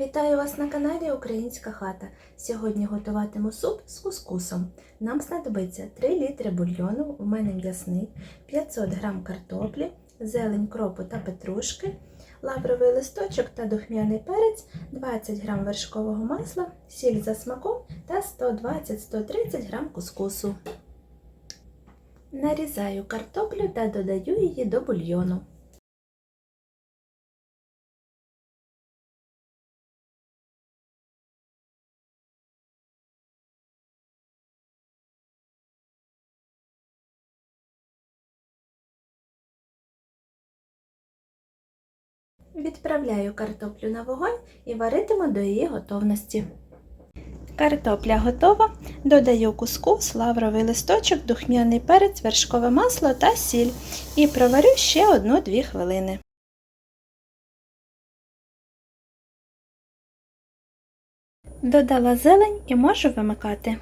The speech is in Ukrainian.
Вітаю вас на каналі Українська хата. Сьогодні готуватиму суп з кускусом. Нам знадобиться 3 літри бульйону, у мене м'ясний, 500 г картоплі, зелень кропу та петрушки, лавровий листочок та духмяний перець, 20 г вершкового масла, сіль за смаком та 120-130 г кускусу. Нарізаю картоплю та додаю її до бульйону. Відправляю картоплю на вогонь і варитиму до її готовності. Картопля готова. Додаю кускус, лавровий листочок, духмяний перець, вершкове масло та сіль і проварю ще 1-2 хвилини. Додала зелень і можу вимикати.